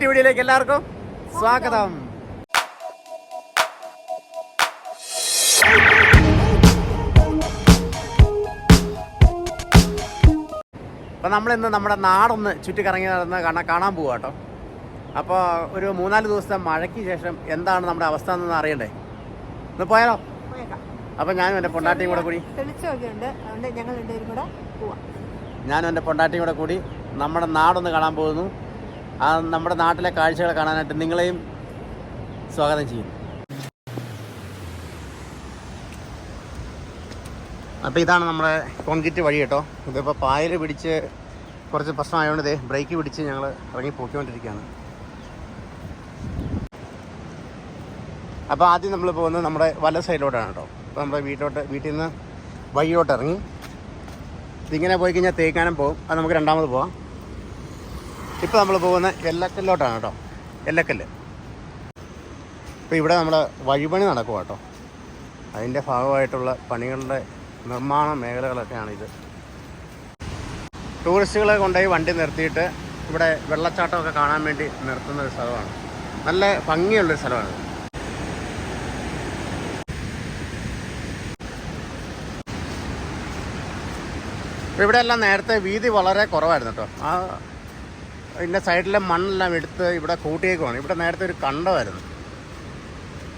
പുതിയ വീഡിയോയിലേക്ക് എല്ലാവർക്കും സ്വാഗതം. അപ്പം നമ്മളിന്ന് നമ്മുടെ നാടൊന്ന് ചുറ്റിക്കറങ്ങി നടന്ന് കാണാൻ കാണാൻ പോവാ കേട്ടോ. അപ്പോൾ ഒരു മൂന്നാൽ ദിവസത്തെ മഴയ്ക്ക് ശേഷം എന്താണ് നമ്മുടെ അവസ്ഥ എന്നൊന്ന് അറിയണ്ടേ? ഒന്ന് പോയാലോ. അപ്പം ഞാനും എന്റെ പൊണ്ടാട്ടിയും കൂടെ കൂടി. ഞാനും എന്റെ പൊണ്ടാട്ടിയും കൂടെ കൂടി നമ്മുടെ നാടൊന്ന് കാണാൻ പോകുന്നു. ആ നമ്മുടെ നാട്ടിലെ കാഴ്ചകൾ കാണാനായിട്ട് നിങ്ങളെയും സ്വാഗതം ചെയ്യും അപ്പോൾ ഇതാണ് നമ്മുടെ കോൺക്രീറ്റ് വഴി കേട്ടോ. ഇതിപ്പോൾ പായൽ പിടിച്ച് കുറച്ച് പ്രശ്നമായതുകൊണ്ട് ഇതേ ബ്രേക്ക് പിടിച്ച് ഞങ്ങൾ ഇറങ്ങി പോയിക്കൊണ്ടിരിക്കുകയാണ് അപ്പോൾ ആദ്യം നമ്മൾ പോകുന്നത് നമ്മുടെ വല സൈഡിലോട്ടാണ് കേട്ടോ. അപ്പോൾ നമ്മുടെ വീട്ടിലോട്ട് വീട്ടിൽ നിന്ന് വഴിയിലോട്ട് ഇറങ്ങി. ഇതിങ്ങനെ പോയി കഴിഞ്ഞാൽ തേക്കാനം പോകും. അത് നമുക്ക് രണ്ടാമത് പോവാം. ഇപ്പോൾ നമ്മൾ പോകുന്ന എല്ലക്കല്ലോട്ടാണ് കേട്ടോ. എല്ലക്കല്ല്. ഇപ്പോൾ ഇവിടെ നമ്മൾ വഴിപണി നടക്കുക കേട്ടോ. അതിന്റെ ഭാഗമായിട്ടുള്ള പണികളുടെ നിർമ്മാണ മേഖലകളൊക്കെയാണ് ഇത്. ടൂറിസ്റ്റുകളെ കൊണ്ടുപോയി വണ്ടി നിർത്തിയിട്ട് ഇവിടെ വെള്ളച്ചാട്ടമൊക്കെ കാണാൻ വേണ്ടി നിർത്തുന്ന ഒരു സ്ഥലമാണ്. നല്ല ഭംഗിയുള്ളൊരു സ്ഥലമാണ്. ഇവിടെയെല്ലാം നേരത്തെ വീതി വളരെ കുറവായിരുന്നു കേട്ടോ. ആ ഇതിന്റെ സൈഡിലെ മണ്ണെല്ലാം എടുത്ത് ഇവിടെ കൂട്ടിയേക്കുവാണ്. ഇവിടെ നേരത്തെ ഒരു കണ്ടമായിരുന്നു.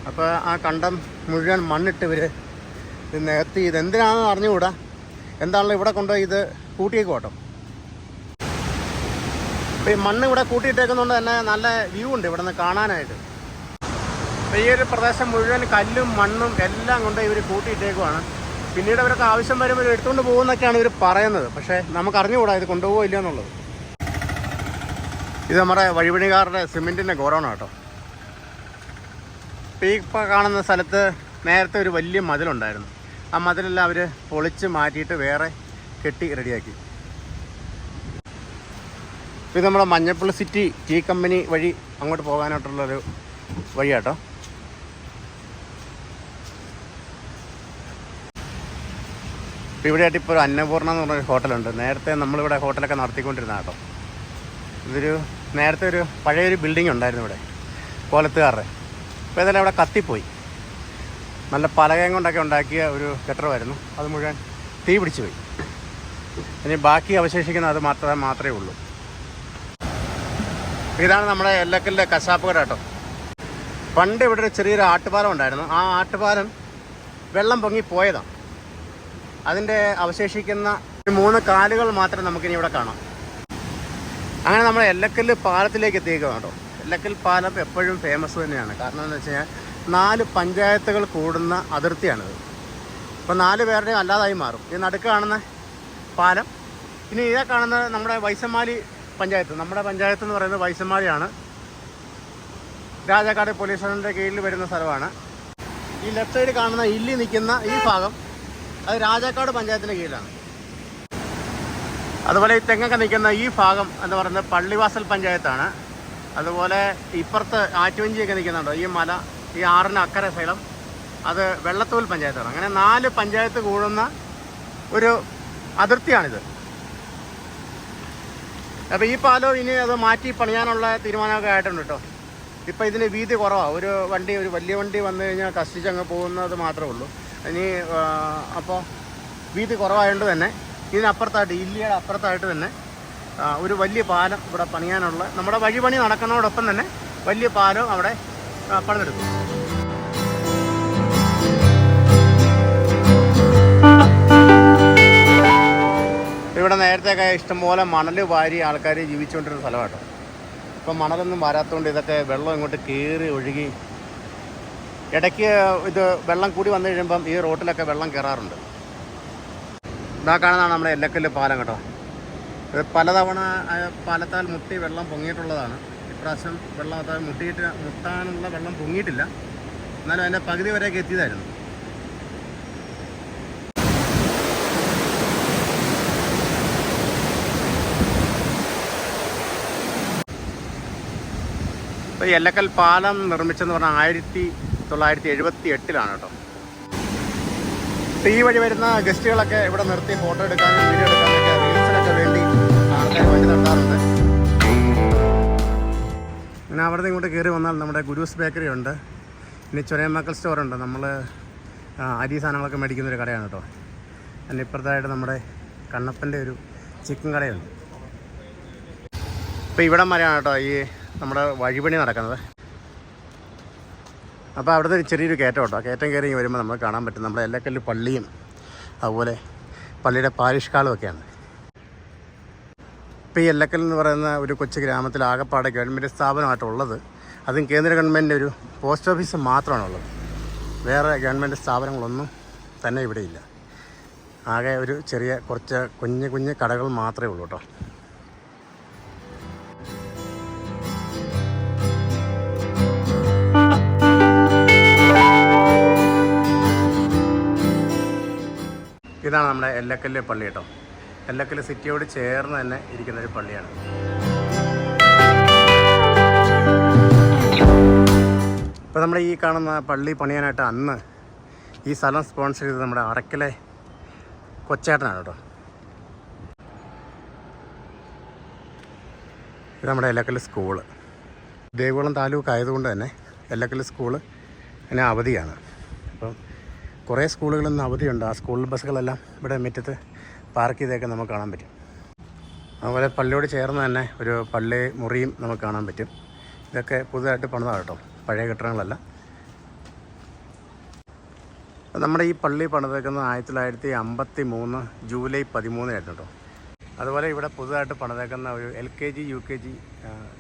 അപ്പോൾ ആ കണ്ടം മുഴുവൻ മണ്ണിട്ട് ഇവർ ഇത് നികത്തി. ഇത് എന്തിനാണെന്ന് അറിഞ്ഞുകൂടാ? എന്താണല്ലോ ഇവിടെ കൊണ്ടുപോയി ഇത് കൂട്ടിയേക്കുവാട്ടോ അപ്പോൾ ഈ മണ്ണ് ഇവിടെ കൂട്ടിയിട്ടേക്കുന്നതുകൊണ്ട് തന്നെ നല്ല വ്യൂ ഉണ്ട് ഇവിടെ നിന്ന് കാണാനായിട്ട്. അപ്പോൾ ഈ ഒരു പ്രദേശം മുഴുവൻ കല്ലും മണ്ണും എല്ലാം കൊണ്ട് ഇവർ കൂട്ടിയിട്ടേക്കുവാണ്. പിന്നീട് അവരൊക്കെ ആവശ്യം വരുമ്പോൾ എടുത്തുകൊണ്ട് പോകുമെന്നൊക്കെയാണ് ഇവർ പറയുന്നത്. പക്ഷേ നമുക്ക് അറിഞ്ഞുകൂടാ ഇത് കൊണ്ടുപോകില്ല എന്നുള്ളത് ഇത് നമ്മുടെ വഴിപണിക്കാരുടെ സിമെന്റിന്റെ ഗോറോണ കേട്ടോ. ഈ കാണുന്ന സ്ഥലത്ത് നേരത്തെ ഒരു വലിയ മതിലുണ്ടായിരുന്നു. ആ മതിലെല്ലാം അവർ പൊളിച്ച് മാറ്റിയിട്ട് വേറെ കെട്ടി റെഡിയാക്കി. ഇത് നമ്മുടെ മഞ്ഞപ്പള്ളി സിറ്റി ടീ കമ്പനി വഴി അങ്ങോട്ട് പോകാനായിട്ടുള്ളൊരു വഴിയാട്ടോ. ഇപ്പോൾ ഇവിടെയായിട്ട് ഇപ്പോൾ ഒരു അന്നപൂർണ എന്ന് പറഞ്ഞൊരു ഹോട്ടലുണ്ട്. നേരത്തെ നമ്മളിവിടെ ഹോട്ടലൊക്കെ നടത്തിക്കൊണ്ടിരുന്ന കേട്ടോ. ഇതൊരു നേരത്തെ ഒരു പഴയൊരു ബിൽഡിംഗ് ഉണ്ടായിരുന്നു ഇവിടെ കോലത്തുകാരുടെ. അപ്പോൾ ഇതെല്ലാം അവിടെ കത്തിപ്പോയി. നല്ല പലകയും കൊണ്ടൊക്കെ ഉണ്ടാക്കിയ ഒരു കെട്ടിടമായിരുന്നു അത് മുഴുവൻ തീ പിടിച്ചു പോയി. ഇനി ബാക്കി അവശേഷിക്കുന്ന അത് മാത്രമേ മാത്രമേ ഉള്ളൂ. ഇതാണ് നമ്മുടെ എല്ലക്കലിന്റെ കശാപ്പ് കട കേട്ടോ. പണ്ട് ഇവിടെ ഒരു ചെറിയൊരു ആട്ടുപാലം ഉണ്ടായിരുന്നു. ആ ആട്ടുപാലം വെള്ളം പൊങ്ങി പോയതാണ് അതിന്റെ അവശേഷിക്കുന്ന മൂന്ന് കാലുകൾ മാത്രം നമുക്കിനി ഇവിടെ കാണാം. അങ്ങനെ നമ്മൾ എല്ലക്കല്ല് പാലത്തിലേക്ക് എത്തിയേക്കുക കേട്ടോ. എല്ലക്കൽ പാലം എപ്പോഴും ഫേമസ് തന്നെയാണ്. കാരണം എന്ന് വെച്ച് കഴിഞ്ഞാൽ നാല് പഞ്ചായത്തുകൾ കൂടുന്ന അതിർത്തിയാണിത്. അപ്പോൾ നാല് പേരുടെയും അല്ലാതായി മാറും. ഈ നടുക്ക് കാണുന്ന പാലം ഇനി ഇതേ കാണുന്ന നമ്മുടെ വൈസമാലി പഞ്ചായത്ത്. നമ്മുടെ പഞ്ചായത്ത് എന്ന് പറയുന്നത് വൈസമാലിയാണ് രാജാക്കാട് പോലീസ് സ്റ്റേഷന്റെ കീഴിൽ വരുന്ന സ്ഥലമാണ്. ഈ ലെഫ്റ്റ് സൈഡ് കാണുന്ന ഇല്ലി നിൽക്കുന്ന ഈ ഭാഗം അത് രാജാക്കാട് പഞ്ചായത്തിന്റെ കീഴിലാണ്. അതുപോലെ ഈ തെങ്ങൊക്കെ നിൽക്കുന്ന ഈ ഭാഗം എന്ന് പറയുന്നത് പള്ളിവാസൽ പഞ്ചായത്താണ്. അതുപോലെ ഇപ്പുറത്ത് ആറ്റുവഞ്ചിയൊക്കെ നിൽക്കുന്നുണ്ടോ? ഈ മല ഈ ആറിന് അക്കരെ സ്ഥലം അത് വെള്ളത്തൂൽ പഞ്ചായത്താണ്. അങ്ങനെ നാല് പഞ്ചായത്ത് കൂടുന്ന ഒരു അതിർത്തിയാണിത്. അപ്പോൾ ഈ പാലം ഇനി അത് മാറ്റി പണിയാനുള്ള തീരുമാനമൊക്കെ ആയിട്ടുണ്ട് കേട്ടോ. ഇപ്പം ഇതിന് വീതി കുറവാണ് ഒരു വണ്ടി ഒരു വലിയ വണ്ടി വന്നു കഴിഞ്ഞാൽ കഷ്ടിച്ചങ്ങ് പോകുന്നത് മാത്രമേ ഉള്ളൂ. ഇനി അപ്പോൾ വീതി കുറവായതുകൊണ്ട് തന്നെ ഇതിനപ്പുറത്തായിട്ട് ഇല്ലിയുടെ അപ്പുറത്തായിട്ട് തന്നെ ഒരു വലിയ പാലം ഇവിടെ പണിയാനുള്ള നമ്മുടെ വഴിപണി നടക്കുന്നതോടൊപ്പം തന്നെ വലിയ പാലം അവിടെ പണിതെടുക്കും. ഇവിടെ നേരത്തെയൊക്കെ ഇഷ്ടംപോലെ മണൽ വാരി ആൾക്കാർ ജീവിച്ചുകൊണ്ടിരുന്ന സ്ഥലമാട്ടോ. ഇപ്പം മണലൊന്നും വരാത്തതുകൊണ്ട് ഇതൊക്കെ വെള്ളം ഇങ്ങോട്ട് കയറി ഒഴുകി ഇടയ്ക്ക് ഇത് വെള്ളം കൂടി വന്നു കഴിയുമ്പം ഈ റോട്ടിലൊക്കെ വെള്ളം കയറാറുണ്ട്. ഇതാ കാണുന്നതാണ് നമ്മുടെ എല്ലക്കല്ല് പാലം കേട്ടോ. ഇത് പലതവണ പാലത്താൽ മുട്ടി വെള്ളം പൊങ്ങിയിട്ടുള്ളതാണ്. ഇപ്രാവശ്യം വെള്ളം അത് മുട്ടിയിട്ട് മുട്ടാനുള്ള വെള്ളം പൊങ്ങിയിട്ടില്ല. എന്നാലും അതിന്റെ പകുതി വരെയൊക്കെ എത്തിയതായിരുന്നു. ഇപ്പോൾ എല്ലക്കൽ പാലം നിർമ്മിച്ചെന്ന് പറഞ്ഞാൽ ആയിരത്തി തൊള്ളായിരത്തി എഴുപത്തി എട്ടിലാണ് കേട്ടോ. ഈ വഴി വരുന്ന ഗസ്റ്റുകളൊക്കെ ഇവിടെ നിർത്തി ഫോട്ടോ എടുക്കാനും വീഡിയോ എടുക്കാനൊക്കെ റീൽസിനൊക്കെ വേണ്ടി ആൾക്കാർ വേണ്ടി നടത്താറുണ്ട്. പിന്നെ അവിടെ നിന്ന് ഇങ്ങോട്ട് കയറി വന്നാൽ നമ്മുടെ ഗുരുസ് ബേക്കറി ഉണ്ട്. പിന്നെ സ്റ്റോർ സ്റ്റോറുണ്ട് നമ്മൾ അരി സാധനങ്ങളൊക്കെ മേടിക്കുന്ന ഒരു കടയാണ് കേട്ടോ. അതിന് ഇപ്പുറത്തായിട്ട് നമ്മുടെ കണ്ണപ്പന്റെ ഒരു ചിക്കൻ കടയുണ്ട്. ഇപ്പോൾ ഇവിടെ വരെയാണ് കേട്ടോ ഈ നമ്മുടെ വഴിപണി നടക്കുന്നത്. അപ്പോൾ അവിടുത്തെ ചെറിയൊരു കയറ്റം കേട്ടോ കയറ്റം കയറി വരുമ്പോൾ നമുക്ക് കാണാൻ പറ്റും. നമ്മുടെ എല്ലക്കല്ല് പള്ളിയും അതുപോലെ പള്ളിയുടെ പാരിഷ്കാളും ഒക്കെയാണ് ഇപ്പോൾ ഈ എല്ലക്കൽ എന്ന് പറയുന്ന ഒരു കൊച്ചു ഗ്രാമത്തിൽ ആകപ്പാടെ ഗവൺമെന്റ് സ്ഥാപനമായിട്ടുള്ളത് അതും കേന്ദ്ര ഗവൺമെന്റിന്റെ ഒരു പോസ്റ്റ് ഓഫീസ് മാത്രമാണുള്ളത് വേറെ ഗവൺമെന്റ് സ്ഥാപനങ്ങളൊന്നും തന്നെ ഇവിടെയില്ല ആകെ ഒരു ചെറിയ കുറച്ച് കുഞ്ഞ് കുഞ്ഞ് കടകൾ മാത്രമേ ഉള്ളൂ കേട്ടോ. ഇതാണ് നമ്മുടെ എല്ലക്കല്ല് പള്ളി കേട്ടോ. എല്ലക്കല്ല് സിറ്റിയോട് ചേർന്ന് തന്നെ ഇരിക്കുന്ന ഒരു പള്ളിയാണ്. ഇപ്പോൾ നമ്മുടെ ഈ കാണുന്ന പള്ളി പണിയാനായിട്ട് അന്ന് ഈ സ്ഥലം സ്പോൺസർ ചെയ്തത് നമ്മുടെ അറക്കലെ കൊച്ചേട്ടനാണ് കേട്ടോ. ഇത് നമ്മുടെ എല്ലക്കൽ സ്കൂൾ ദേവികുളം താലൂക്ക് ആയതുകൊണ്ട് തന്നെ എല്ലക്കൽ സ്കൂൾ അതിന് അവധിയാണ്. അപ്പം കുറേ സ്കൂളുകളിൽ നിന്ന് അവധിയുണ്ട്. ആ സ്കൂൾ ബസ്സുകളെല്ലാം ഇവിടെ മുറ്റത്ത് പാർക്ക് ചെയ്തൊക്കെ നമുക്ക് കാണാൻ പറ്റും. അതുപോലെ പള്ളിയോട് ചേർന്ന് തന്നെ ഒരു പള്ളി മുറിയും നമുക്ക് കാണാൻ പറ്റും. ഇതൊക്കെ പുതുതായിട്ട് പണിതാണ് കേട്ടോ. പഴയ കെട്ടിടങ്ങളല്ല. നമ്മുടെ ഈ പള്ളി പണിതേക്കുന്നത് ആയിരത്തി തൊള്ളായിരത്തി അമ്പത്തി മൂന്ന് ജൂലൈ പതിമൂന്നിനായിരുന്നു കേട്ടോ. അതുപോലെ ഇവിടെ പുതുതായിട്ട് പണിതേക്കുന്ന ഒരു L K G U K G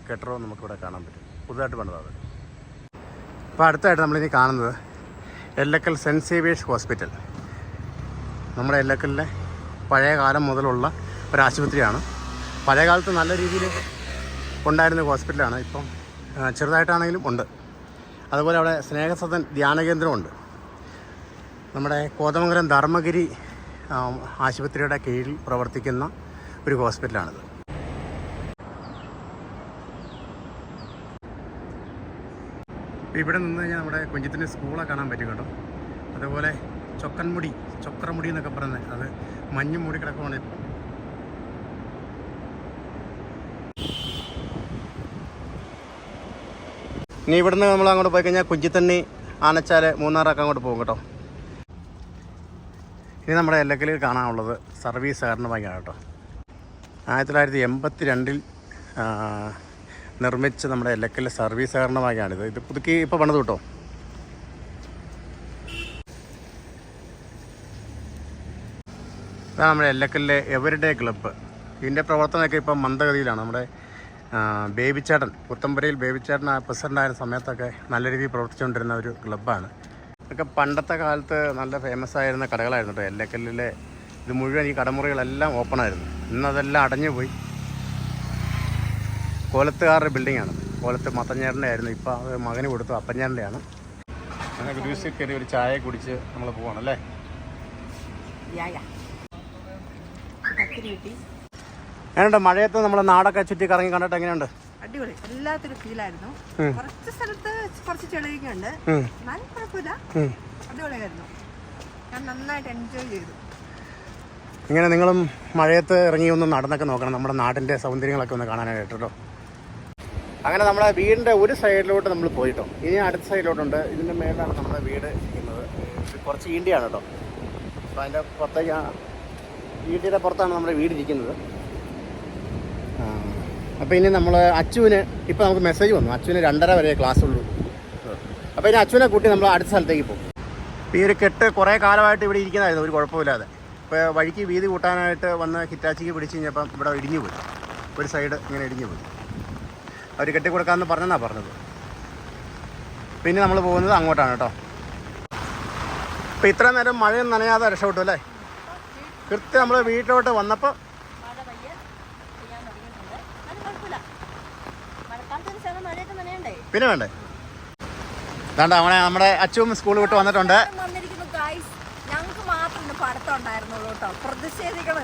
കെട്ടിടവും നമുക്കിവിടെ കാണാൻ പറ്റും. പുതുതായിട്ട് പണിതാണ്. അപ്പോൾ അടുത്തായിട്ട് നമ്മളിനി കാണുന്നത് എല്ലക്കൽ സെന്റ് സേവിയേഴ്സ് ഹോസ്പിറ്റൽ. നമ്മുടെ എല്ലക്കലിലെ പഴയ കാലം മുതലുള്ള ഒരു ആശുപത്രിയാണ് പഴയ കാലത്ത് നല്ല രീതിയിൽ ഉണ്ടായിരുന്ന ഹോസ്പിറ്റലാണ്. ഇപ്പം ചെറുതായിട്ടാണെങ്കിലും ഉണ്ട്. അതുപോലെ അവിടെ സ്നേഹസദൻ ധ്യാന കേന്ദ്രമുണ്ട് നമ്മുടെ കോതമംഗലം ധർമ്മഗിരി ആശുപത്രിയുടെ കീഴിൽ പ്രവർത്തിക്കുന്ന ഒരു ഹോസ്പിറ്റലാണിത്. ഇപ്പം ഇവിടെ നിന്ന് കഴിഞ്ഞാൽ നമ്മുടെ കുഞ്ചിത്തിന്റെ സ്കൂളൊക്കെ കാണാൻ പറ്റും കേട്ടോ. അതുപോലെ ചൊക്കൻമുടി ചൊക്രമുടി എന്നൊക്കെ പറയുന്നത് അത് മഞ്ഞും മൂടി കിടക്കുവാണ്. ഇനി ഇവിടുന്ന് നമ്മൾ അങ്ങോട്ട് പോയി കഴിഞ്ഞാൽ കുഞ്ചിത്തണ്ണി ആനച്ചാൽ മൂന്നാറൊക്കെ അങ്ങോട്ട് പോകും കേട്ടോ. ഇനി നമ്മുടെ എല്ലക്കലിൽ കാണാനുള്ളത് സർവീസ് സഹകരണ ബാങ്കാണ് കേട്ടോ. ആയിരത്തി തൊള്ളായിരത്തി എൺപത്തി രണ്ടിൽ നിർമ്മിച്ച നമ്മുടെ എല്ലക്കല്ല സർവീസ് സഹകരണ ബാങ്കാണിത് ഇത് പുതുക്കി ഇപ്പോൾ പണിത് കിട്ടോ? ഇതാണ് നമ്മുടെ എല്ലക്കലിലെ എവരിഡേ ക്ലബ്ബ്. ഇതിന്റെ പ്രവർത്തനമൊക്കെ ഇപ്പം മന്ദഗതിയിലാണ്. നമ്മുടെ ബേബിച്ചേട്ടൻ പുത്തമ്പരയിൽ ബേബിച്ചേട്ടൻ പ്രസിഡന്റായ സമയത്തൊക്കെ നല്ല രീതിയിൽ പ്രവർത്തിച്ചുകൊണ്ടിരുന്ന ഒരു ക്ലബ്ബാണ്. ഇതൊക്കെ പണ്ടത്തെ കാലത്ത് നല്ല ഫേമസ് ആയിരുന്ന കടകളായിരുന്നു കേട്ടോ എല്ലക്കല്ലിലെ ഇത് മുഴുവൻ ഈ കടമുറികളെല്ലാം ഓപ്പണായിരുന്നു ഇന്നതെല്ലാം അടഞ്ഞു പോയി കോലത്തുകാരുടെ ബിൽഡിങ്ങാണ്. കോലത്ത് മത്തഞ്ഞേറിന്റെ ആയിരുന്നു. ഇപ്പോൾ അത് മകന് കൊടുത്തു അപ്പഞ്ഞേറിന്റെയാണ് അങ്ങനെ ഗ്രൂസിൽ കയറി ഒരു ചായ കുടിച്ച് നമ്മൾ പോവാണ് അല്ലേ? എങ്ങനെയുണ്ട്? മഴയത്ത് നമ്മൾ നാടൊക്കെ ചുറ്റി കറങ്ങി കണ്ടിട്ട് എങ്ങനെയുണ്ട്? അടിപൊളി. എല്ലാത്തിനും ഫീലായിരുന്നു. കുറച്ച് സ്ഥലത്ത് കുറച്ച് ചെളിയൊക്കെ ഉണ്ട്. എന്നാലും കുഴപ്പമില്ല. അടിപൊളിയായിരുന്നു. ഞാൻ നന്നായിട്ട് എൻജോയ് ചെയ്തു. ഇങ്ങനെ നിങ്ങളും മഴയത്ത് ഇറങ്ങി ഒന്ന് നടന്നൊക്കെ നോക്കണം. നമ്മുടെ നാടിന്റെ സൗന്ദര്യങ്ങളൊക്കെ ഒന്ന് കാണാനായിട്ട് കേട്ടോ. അങ്ങനെ നമ്മുടെ വീടിന്റെ ഒരു സൈഡിലോട്ട് നമ്മൾ പോയിട്ടോ. ഇനി അടുത്ത സൈഡിലോട്ടുണ്ട്. ഇതിന്റെ മേലാണ് നമ്മുടെ വീട് ഇരിക്കുന്നത്. കുറച്ച് ഈണ്ടിയാണ് കേട്ടോ. അപ്പോൾ അതിന്റെ പുറത്തേക്കാണ് ഈണ്ടിയുടെ പുറത്താണ് നമ്മുടെ വീട് ഇരിക്കുന്നത്. അപ്പോൾ ഇനി നമ്മൾ അച്ചുവിന് ഇപ്പോൾ നമുക്ക് മെസ്സേജ് വന്നു. അച്ചുവിന് രണ്ടര വരെ ക്ലാസ് ഉള്ളൂ അപ്പോൾ ഇനി അച്ചുവിനെ കൂട്ടി നമ്മൾ അടുത്ത സ്ഥലത്തേക്ക് പോകും. ഈ ഒരു കെട്ട് കുറേ കാലമായിട്ട് ഇവിടെ ഇരിക്കുന്നതായിരുന്നു. ഒരു കുഴപ്പമില്ലാതെ. ഇപ്പോൾ വഴിക്ക് വീതി കൂട്ടാനായിട്ട് വന്ന് ഹിറ്റാച്ചിക്ക് പിടിച്ച് കഴിഞ്ഞപ്പം ഇവിടെ ഇടിഞ്ഞു പോയി. ഒരു സൈഡ് ഇങ്ങനെ ഇടിഞ്ഞു പോയി. അവർ കെട്ടിക്കൊടുക്കാമെന്ന് പറഞ്ഞെന്നാണ് പറഞ്ഞത്. പിന്നെ നമ്മൾ പോകുന്നത് അങ്ങോട്ടാണ് കേട്ടോ ഇപ്പം ഇത്ര നേരം മഴയും നനയാതെ രക്ഷപ്പെട്ടു അല്ലേ? കൃത്യം നമ്മൾ വീട്ടിലോട്ട് വന്നപ്പോൾ പിന്നെ വേണ്ടേ? അതാണ്ട് അവനെ നമ്മുടെ അച്ഛവും സ്കൂൾ വിട്ട് വന്നിട്ടുണ്ട്. ഞങ്ങൾക്ക് മാത്രമേ പഠിത്തം ഉണ്ടായിരുന്നുള്ളൂ കേട്ടോ പ്രതിഷേധിക്കണം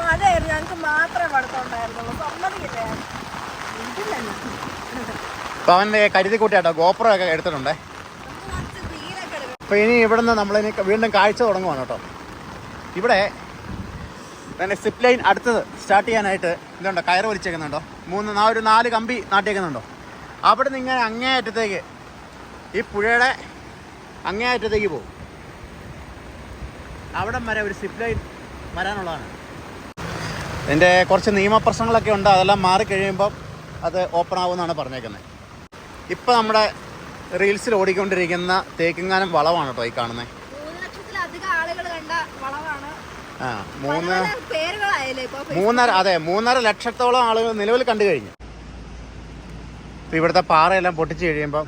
മഴയായിരുന്നു ഞങ്ങൾക്ക് മാത്രമേ പഠിത്തം ഉണ്ടായിരുന്നുള്ളൂ. സമ്മതിക്കില്ലേ? അവന്റെ കരുതി കൂട്ടിയാട്ടോ ഗോപ്രോ ഒക്കെ എടുത്തിട്ടുണ്ടേ. അപ്പൊ ഇനി ഇവിടുന്ന് ഇനി വീണ്ടും കാഴ്ച തുടങ്ങുവാണ് കേട്ടോ. ഇവിടെ പിന്നെ സിപ്പ് ലൈൻ അടുത്തത് സ്റ്റാർട്ട് ചെയ്യാനായിട്ട് ഇതുണ്ടോ കയറ് വലിച്ചേക്കുന്നുണ്ടോ? മൂന്ന് നാ ഒരു നാല് കമ്പി നാട്ടിയേക്കുന്നുണ്ടോ? അവിടെ നിന്ന് ഇങ്ങനെ അങ്ങേ അറ്റത്തേക്ക് ഈ പുഴയുടെ അങ്ങേ അറ്റത്തേക്ക് പോകും. അവിടം വരെ ഒരു സിപ്പ് ലൈൻ വരാനുള്ളതാണ്. ഇതിന്റെ കുറച്ച് നിയമപ്രശ്നങ്ങളൊക്കെ ഉണ്ട് അതെല്ലാം മാറിക്കഴിയുമ്പോൾ അത് ഓപ്പൺ ആവുമെന്നാണ് പറഞ്ഞേക്കുന്നത്. ഇപ്പം നമ്മുടെ റീൽസിൽ ഓടിക്കൊണ്ടിരിക്കുന്ന തേക്കിങ്ങാനം വളവാണ് കേട്ടോ ഈ കാണുന്നത് ആ മൂന്ന് മൂന്നര അതെ മൂന്നര ലക്ഷത്തോളം ആളുകൾ നിലവിൽ കണ്ടു കഴിഞ്ഞു. ഇപ്പം ഇവിടുത്തെ പാറയെല്ലാം പൊട്ടിച്ച് കഴിയുമ്പം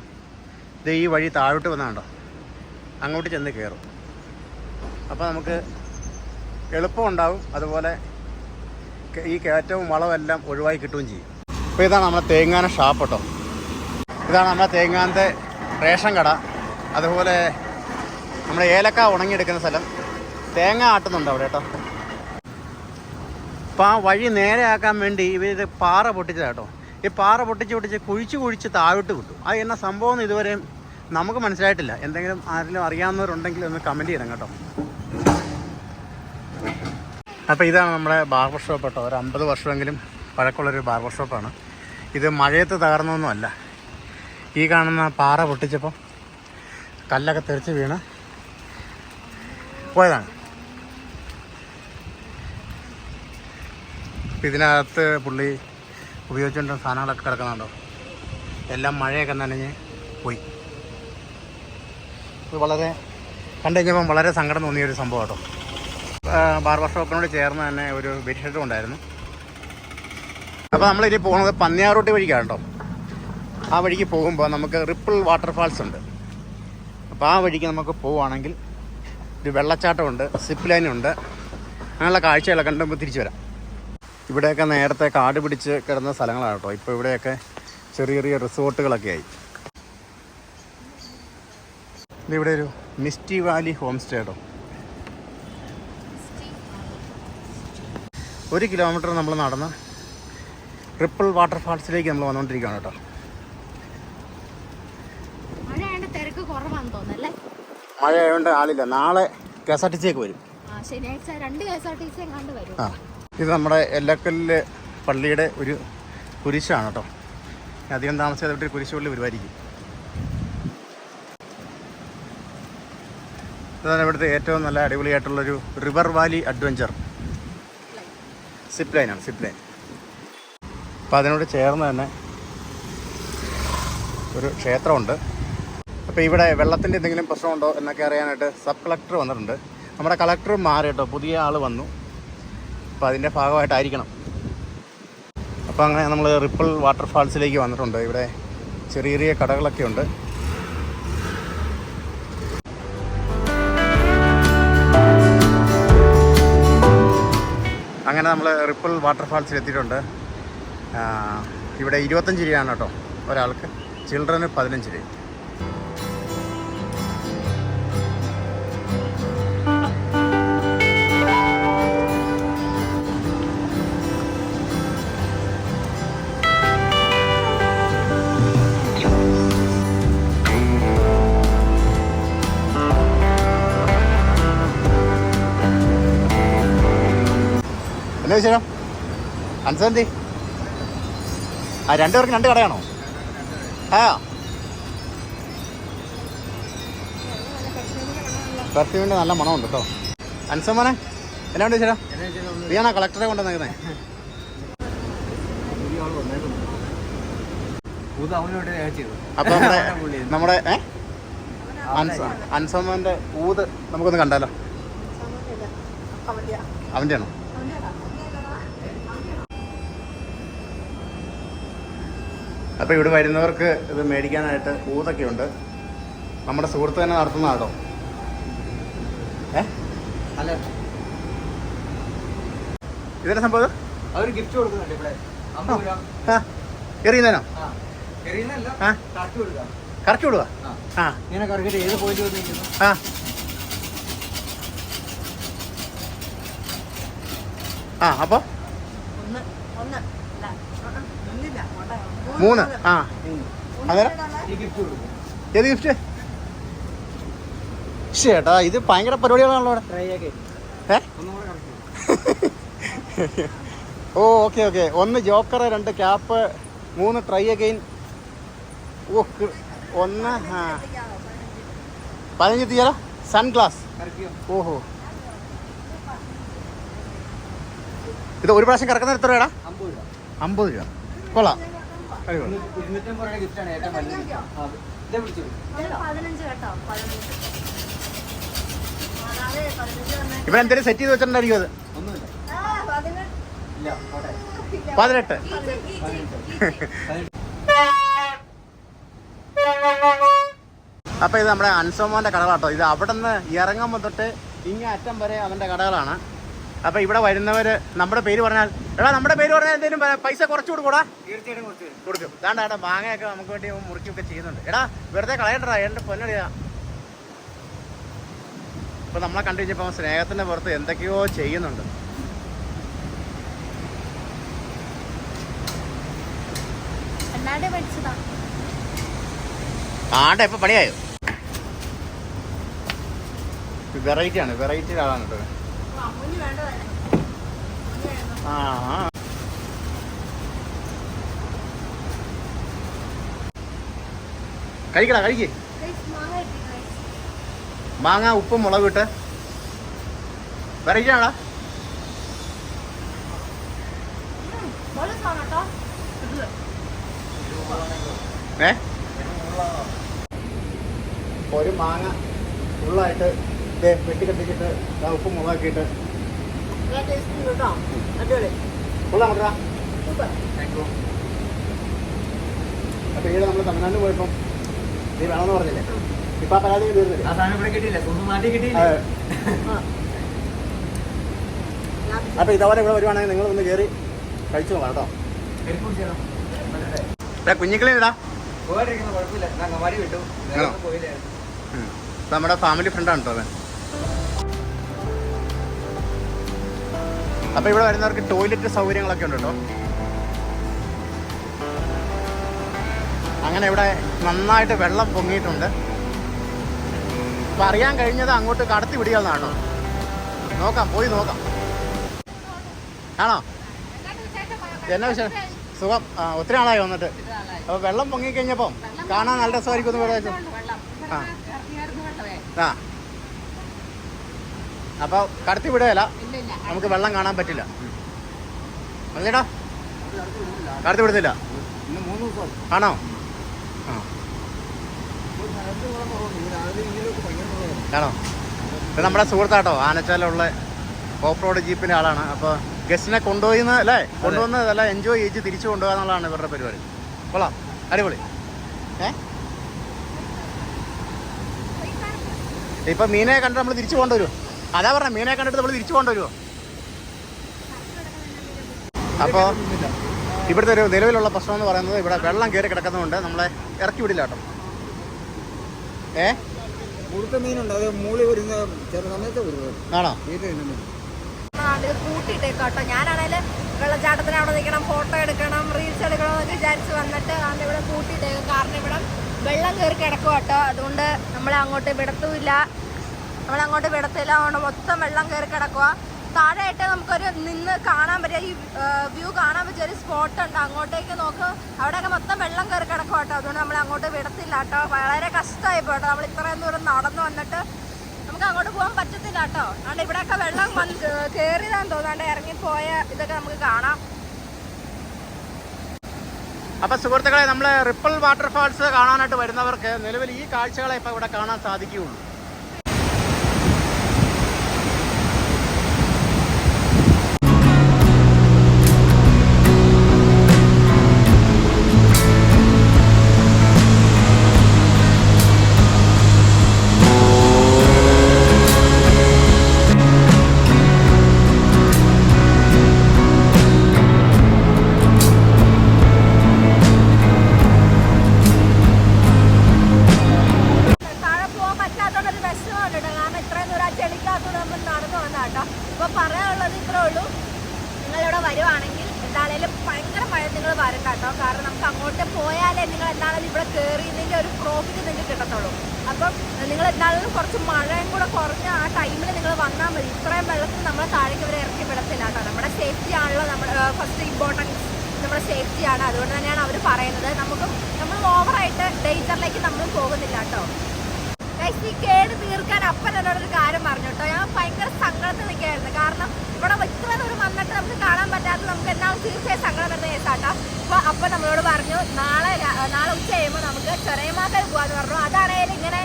ഇത് ഈ വഴി താഴോട്ട് വന്നാണ്ടോ അങ്ങോട്ട് ചെന്ന് കയറും അപ്പോൾ നമുക്ക് എളുപ്പമുണ്ടാവും അതുപോലെ ഈ കയറ്റവും വളമെല്ലാം ഒഴിവായി കിട്ടുകയും ചെയ്യും. ഇപ്പോൾ ഇതാണ് നമ്മുടെ തേങ്ങാന ഷാപ്പ് കേട്ടോ ഇതാണ് നമ്മുടെ തേങ്ങാനത്തെ റേഷൻ കട. അതുപോലെ നമ്മുടെ ഏലക്ക ഉണങ്ങിയെടുക്കുന്ന സ്ഥലം. തേങ്ങ ആട്ടുന്നുണ്ട് അവിടെ കേട്ടോ. അപ്പോൾ ആ വഴി നേരെയാക്കാൻ വേണ്ടി ഇവർ പാറ പൊട്ടിച്ചതാ കേട്ടോ. ഈ പാറ പൊട്ടിച്ച് പൊട്ടിച്ച് കുഴിച്ച് കുഴിച്ച് താഴോട്ട് വിട്ടു. അത് എന്ന സംഭവം ഇതുവരെയും നമുക്ക് മനസ്സിലായിട്ടില്ല. എന്തെങ്കിലും ആരെങ്കിലും അറിയാവുന്നവരുണ്ടെങ്കിൽ ഒന്ന് കമന്റ് ചെയ്യണം കേട്ടോ. അപ്പോൾ ഇതാണ് നമ്മുടെ ബാർബർ ഷോപ്പ് കേട്ടോ ഒരു അമ്പത് വർഷമെങ്കിലും പഴക്കമുള്ളൊരു ബാർബർ ഷോപ്പാണ്. ഇത് മഴയത്ത് തകർന്നൊന്നുമല്ല ഈ കാണുന്ന പാറ പൊട്ടിച്ചപ്പോൾ കല്ലൊക്കെ തെറിച്ച് വീണ് പോയതാണ്. ഇതിനകത്ത് പുള്ളി ഉപയോഗിച്ചുകൊണ്ടിരുന്ന സാധനങ്ങളൊക്കെ കിടക്കുന്നുണ്ടോ? എല്ലാം മഴയൊക്കെ നനഞ്ഞ് പോയി. ഇത് വളരെ കണ്ടു കഴിഞ്ഞപ്പം വളരെ സങ്കടം തോന്നിയ ഒരു സംഭവം കേട്ടോ. ബാർബർ ഷോപ്പിനോട് ചേർന്ന് തന്നെ ഒരു ബെഡ്ഷീറ്റും ഉണ്ടായിരുന്നു. അപ്പോൾ നമ്മളിനി പോകുന്നത് പന്നിയാറോട്ടി വഴിക്കാണ് കേട്ടോ ആ വഴിക്ക് പോകുമ്പോൾ നമുക്ക് റിപ്പിൾ വാട്ടർഫാൾസ് ഉണ്ട്. അപ്പോൾ ആ വഴിക്ക് നമുക്ക് പോവുകയാണെങ്കിൽ ഒരു വെള്ളച്ചാട്ടമുണ്ട് സിപ്പ് ലൈനുണ്ട്. അങ്ങനെയുള്ള കാഴ്ചകളൊക്കെ കണ്ടുമ്പോൾ തിരിച്ചു വരാം. ഇവിടെയൊക്കെ നേരത്തെ കാട് പിടിച്ച് കിടന്ന സ്ഥലങ്ങളാണ് കേട്ടോ ഇപ്പോൾ ഇവിടെയൊക്കെ ചെറിയ ചെറിയ റിസോർട്ടുകളൊക്കെ ആയി. ഇവിടെ ഒരു മിസ്റ്റി വാലി ഹോം സ്റ്റേ കേട്ടോ ഒരു കിലോമീറ്റർ നമ്മൾ നടന്ന് ട്രിപ്പിൾ വാട്ടർഫാൾസിലേക്ക് നമ്മൾ വന്നുകൊണ്ടിരിക്കുകയാണ് കേട്ടോ. മഴ ആയതുകൊണ്ട് ആളില്ല. നാളെ K S R T C ഒക്കെ വരും. ആ ഇത് നമ്മുടെ എല്ലക്കല്ല് പള്ളിയുടെ ഒരു കുരിശാണ് കേട്ടോ. അധികം താമസിക്കാതെ ഒരു കുരിശ് പള്ളി വരുമായിരിക്കും. ഇതാണ് ഇവിടുത്തെ ഏറ്റവും നല്ല അടിപൊളിയായിട്ടുള്ളൊരു റിവർ വാലി അഡ്വഞ്ചർ സിപ്പ് ലൈനാണ് സിപ്പ് ലൈൻ അപ്പോൾ അതിനോട് ചേർന്ന് തന്നെ ഒരു ക്ഷേത്രമുണ്ട്. അപ്പോൾ ഇവിടെ വെള്ളത്തിന്റെ എന്തെങ്കിലും പ്രശ്നമുണ്ടോ എന്നൊക്കെ അറിയാനായിട്ട് സബ് കളക്ടർ വന്നിട്ടുണ്ട്. നമ്മുടെ കളക്ടർ മാറി കേട്ടോ. പുതിയ ആൾ വന്നു. അപ്പോൾ അതിന്റെ ഭാഗമായിട്ടായിരിക്കണം. അപ്പോൾ അങ്ങനെ നമ്മൾ റിപ്പിൾ വാട്ടർഫാൾസിലേക്ക് വന്നിട്ടുണ്ട്. ഇവിടെ ചെറിയ ചെറിയ കടകളൊക്കെ ഉണ്ട്. അങ്ങനെ നമ്മൾ റിപ്പിൾ വാട്ടർഫാൾസിൽ എത്തിയിട്ടുണ്ട് ഇവിടെ ഇരുപത്തഞ്ച് രൂപയാണ് കേട്ടോ ഒരാൾക്ക്. ചിൽഡ്രന് പതിനഞ്ച് രൂപ. എന്നാ വിശേഷം? അൻസന്തി ആ രണ്ടുപേർക്ക് രണ്ട് കടയാണോ? ആ. പെർഫ്യൂമിന്റെ നല്ല മണമുണ്ട് കേട്ടോ അൻസമ്മനെ എന്നാണ്ട് ചേട്ടാ? നീയാണോ കളക്ടറെ കൊണ്ടുവന്നേക്കുന്നത് അപ്പൊ നമ്മുടെ നമ്മുടെ അൻസമ്മന്റെ ഊത് നമുക്കൊന്ന് കണ്ടാലോ? അവന്റെ ആണോ അപ്പോൾ ഇവിടെ വരുന്നവർക്ക് ഇത് മേടിക്കാനായിട്ട് ഊതൊക്കെ ഉണ്ട് നമ്മുടെ സുഹൃത്ത് തന്നെ നടത്തുന്ന കേട്ടോ ഏ? അല്ല. സംഭവം? അവർ ഗിഫ്റ്റ് കൊടുക്കുന്നുണ്ട് ഇവിടെ. എറിയുന്നതിനോ? എറിയുന്നല്ല കറക്റ്റ് വിടുക ആ. ഇങ്ങനെ കറക്റ്റ് ഏത് പോയിന്റ് വന്നിരിക്കുന്നു ആ. ആ അപ്പോൾ ഒന്ന് ഒന്ന് അല്ല ആ, ആ, ഒന്നില്ല പോട്ടെ. മൂന്ന്. ആ. അങ്ങനെ ഏത് ഗിഫ്റ്റ് ചേട്ടാ ഇത് ഭയങ്കര പരിപാടികളാണല്ലോ ഏ? ഓ ഓക്കെ ഓക്കെ. ഒന്ന് ജോക്കർ രണ്ട് ക്യാപ്പ് മൂന്ന് ട്രൈ അഗെയിൻ ഓ ഒന്ന് ആ. പതിനഞ്ച് തീയല സൺഗ്ലാസ് ഓഹോ. ഇത് ഒരു പ്രാവശ്യം കറക്കുന്ന എത്ര രൂപ. അമ്പത് രൂപ. കൊള്ളാം. ഇരുന്നൂറ്റമ്പത് രൂപയുടെ ഗിഫ്റ്റാണ് ഏറ്റവും വലുത്. ആ, ഇതേ പിടിച്ചു പതിനഞ്ച് കേട്ടോ പതിനഞ്ച്. അതായത് പതിനഞ്ച് തന്നെ ഇവിടെ എന്തെങ്കിലും സെറ്റ് ചെയ്ത് വെച്ചിട്ടുണ്ടായിരിക്കും അത്. ഒന്നുമില്ല. ആ പതിനെട്ട് ഇല്ല പോട്ടെ. പതിനെട്ട്. പതിനെട്ട്. അപ്പോൾ ഇത് നമ്മുടെ അൻസോമോന്റെ കടകളാട്ടോ. ഇത് അവിടെ നിന്ന് ഇറങ്ങുമ്പോൾ തൊട്ട് ഇങ്ങേ അറ്റം വരെ അവന്റെ കടകളാണ്. അപ്പോൾ ഇവിടെ വരുന്നവർ നമ്മുടെ പേര് പറഞ്ഞാൽ എടാ നമ്മുടെ പേര് പറഞ്ഞാൽ എന്തെങ്കിലും പൈസ കുറച്ച് കൊടുക്കൂടാ തീർച്ചയായിട്ടും. കൊടുക്കും. ഇതാണ്ട് ഏട്ടാ മാങ്ങയൊക്കെ നമുക്ക് വേണ്ടി മുറിക്കുകയൊക്കെ ചെയ്യുന്നുണ്ട്. എടാ വെറുതെ കളയണ്ടാ എന്റെ പൊന്നടിയാ. ഇപ്പോൾ നമ്മളെ കണ്ടു കഴിഞ്ഞപ്പോൾ സ്നേഹത്തിന്റെ പുറത്ത് എന്തൊക്കെയോ ചെയ്യുന്നുണ്ട്. ആണ്ട ഇപ്പൊ പണിയായോ? വെറൈറ്റി ആണ് വെറൈറ്റി ആളാണ് കേട്ടോ ആ. കഴിക്കടാ കഴിക്ക്. മാങ്ങ ഉപ്പും മുളക് ഇട്ട്. വെറൈറ്റി ആണോ ഏ? ഒരു മാങ്ങ ഫുള്ളായിട്ട് വെട്ടി ഉപ്പ് മുളകാക്കിയിട്ട് കൊള്ളാം കൊണ്ടാ സൂപ്പർ. Thank അപ്പോൾ ഈയിടെ നമ്മൾ തമിഴ്നാട്ടിൽ പോയപ്പം നീ വേണമെന്ന് പറഞ്ഞില്ലേ? ഇപ്പം ആ പരാതി തീർന്നില്ല ആ സാധനം ഇവിടെ കിട്ടിയില്ല? സ്വന്തം മാറ്റി കിട്ടിയില്ല? അതെ. അപ്പോൾ ഇതേപോലെ ഇവിടെ വരുവാണെങ്കിൽ നിങ്ങൾ ഒന്ന് കയറി കഴിച്ചു നോക്കാം കേട്ടോ. കുഞ്ഞിക്കളി കുഴപ്പമില്ല. അങ്ങമാരി വിട്ടു? ഒന്നും പോയില്ലായിരുന്നു. നമ്മുടെ ഫാമിലി ഫ്രണ്ടാണ് കേട്ടോ അവൻ. അപ്പോൾ ഇവിടെ വരുന്നവർക്ക് ടോയ്ലറ്റ് സൗകര്യങ്ങളൊക്കെ ഉണ്ട് കേട്ടോ. അങ്ങനെ ഇവിടെ നന്നായിട്ട് വെള്ളം പൊങ്ങിയിട്ടുണ്ട്. അപ്പം അറിയാൻ കഴിഞ്ഞത് അങ്ങോട്ട് കടത്തി പിടിക്കാന്നാണോ നോക്കാം പോയി നോക്കാം. ആണോ? എന്നാ വിശേഷം? സുഖം. ആ ഒത്തിരി ആളായി വന്നിട്ട്. അപ്പോൾ വെള്ളം പൊങ്ങിക്കഴിഞ്ഞപ്പം കാണാൻ നല്ല രസമായിരിക്കും പറയാം. ആ ആ. അപ്പോൾ കടത്തി വിടുകയല്ല. നമുക്ക് വെള്ളം കാണാൻ പറ്റില്ല. അല്ലേടാ? കടത്തി വിടുന്നില്ല. മൂന്ന് ദിവസം ആണോ? ആ. ആണോ? ഇത് നമ്മുടെ സുഹൃത്താട്ടോ ആനച്ചാലുള്ള ഓഫ് റോഡ് ജീപ്പിന്റെ ആളാണ്. അപ്പോൾ ഗസ്റ്റിനെ കൊണ്ടുപോയിന്ന് അല്ലേ? കൊണ്ടുവന്ന് നല്ല എൻജോയ് ചെയ്ത് തിരിച്ചു കൊണ്ടുപോകുക എന്നുള്ളതാണ് ഇവരുടെ പരിപാടി. കൊള്ളാം. അടിപൊളി. ഏ? ഇപ്പം മീനെ കണ്ട് നമ്മൾ തിരിച്ചു കൊണ്ടുവരുമോ അതാ പറഞ്ഞ മീനെ കണ്ടിട്ട് നമ്മൾ തിരിച്ചു കൊണ്ടുവരുമോ അപ്പോൾ ഇവിടുത്തെ ഒരു നിലവിലുള്ള പ്രശ്നം എന്ന് പറയുന്നത് ഇവിടെ വെള്ളം കയറി കിടക്കുന്നതുകൊണ്ട് നമ്മളെ ഇറക്കി വിടില്ല കേട്ടോ. ഏ? മുഴുത്ത മീനുണ്ട്. അത് മൂളി വരുന്ന ചില സമയത്ത് വരുന്നത് ആണോ? വീട്ടിൽ തിന്നുന്നു ഇത് കൂട്ടിയിട്ടേക്കോട്ടോ ഞാനാണേൽ വെള്ളച്ചാട്ടത്തിന് അവിടെ നിൽക്കണം ഫോട്ടോ എടുക്കണം റീൽസ് എടുക്കണം എന്നൊക്കെ വിചാരിച്ച് വന്നിട്ട് ആണ് ഇവിടെ കൂട്ടിയിട്ടേക്കും. കാരണം ഇവിടെ വെള്ളം കയറി കിടക്കും കേട്ടോ. അതുകൊണ്ട് നമ്മളെ അങ്ങോട്ട് വിടത്തുമില്ല. നമ്മളെ അങ്ങോട്ട് വിടത്തില്ല അതുകൊണ്ട് മൊത്തം വെള്ളം കയറി കിടക്കുക താഴെയായിട്ട് നമുക്കൊരു നിന്ന് കാണാൻ പറ്റിയ ഈ വ്യൂ കാണാൻ പറ്റിയ ഒരു സ്പോട്ട് ഉണ്ട്. അങ്ങോട്ടേക്ക് നോക്ക്. അവിടെയൊക്കെ മൊത്തം വെള്ളം കയറി കിടക്കും കേട്ടോ അതുകൊണ്ട് നമ്മൾ അങ്ങോട്ട് വിടത്തില്ല കേട്ടോ വളരെ കഷ്ടമായി പോട്ടോ നമ്മൾ ഇത്രയും ദൂരം നടന്നു വന്നിട്ട് നമുക്ക് അങ്ങോട്ട് പോകാൻ പറ്റത്തില്ല കേട്ടോ അതുകൊണ്ട് ഇവിടെയൊക്കെ വെള്ളം വന്ന് കയറിയതാന്ന് തോന്നാണ്ട് ഇറങ്ങിപ്പോയ ഇതൊക്കെ നമുക്ക് കാണാം. അപ്പൊ സുഹൃത്തുക്കളെ നമ്മൾ റിപ്പിൾ വാട്ടർഫാൾസ് കാണാനായിട്ട് വരുന്നവർക്ക് നിലവിൽ ഈ കാഴ്ചകളെ ഇപ്പൊ ഇവിടെ കാണാൻ സാധിക്കുകയുള്ളൂ. അപ്പൻ എന്നോടൊരു കാര്യം പറഞ്ഞു കേട്ടോ ഞാൻ ഭയങ്കര സങ്കടത്തിൽ നിൽക്കുകയായിരുന്നു. കാരണം ഇവിടെ ഇത്ര ദൂരം വന്നിട്ട് നമുക്ക് കാണാൻ പറ്റാത്ത നമുക്ക് എന്നാൽ തീർച്ചയായും സങ്കടം വരുന്ന കേസാട്ടോ. അപ്പോൾ അപ്പൻ നമ്മളോട് പറഞ്ഞു നാളെ നാളെ ഉച്ച കഴിയുമ്പോൾ നമുക്ക് ചെറിയമാക്കൽ പോകാന്ന് പറഞ്ഞു. അതാണെങ്കിലും ഇങ്ങനെ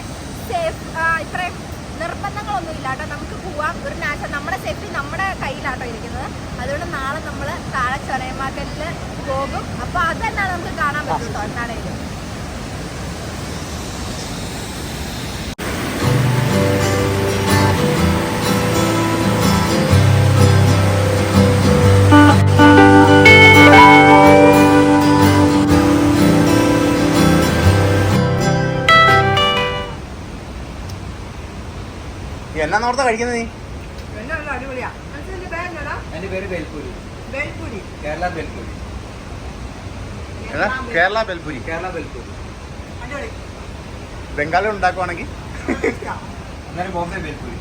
സേഫ് ഇത്രയും നിർബന്ധങ്ങളൊന്നും ഇല്ല കേട്ടോ നമുക്ക് പോവാം. ഒരു നാശം. നമ്മുടെ സേഫ്റ്റി നമ്മുടെ കയ്യിലാട്ടോ ഇരിക്കുന്നത്. അതുകൊണ്ട് നാളെ നമ്മൾ താഴെ ചെറിയമാക്കലിൽ പോകും. അപ്പോൾ അത് തന്നെയാണ് നമുക്ക് കാണാൻ പറ്റും കേട്ടോ എന്താണേലും എന്നാ നോർത്ത കഴിക്കുന്നത് നീ? അടിപൊളിയാ. എന്റെ പേര് ബേൽപൂരി. കേരള ബേൽപൂരി? കേരള ബെൽപുരി. കേരള ബേൽപൂരി. ബംഗാളിൽ ഉണ്ടാക്കുവാണെങ്കിൽ? അന്നേരം ബോംബെ ബേൽപൂരി.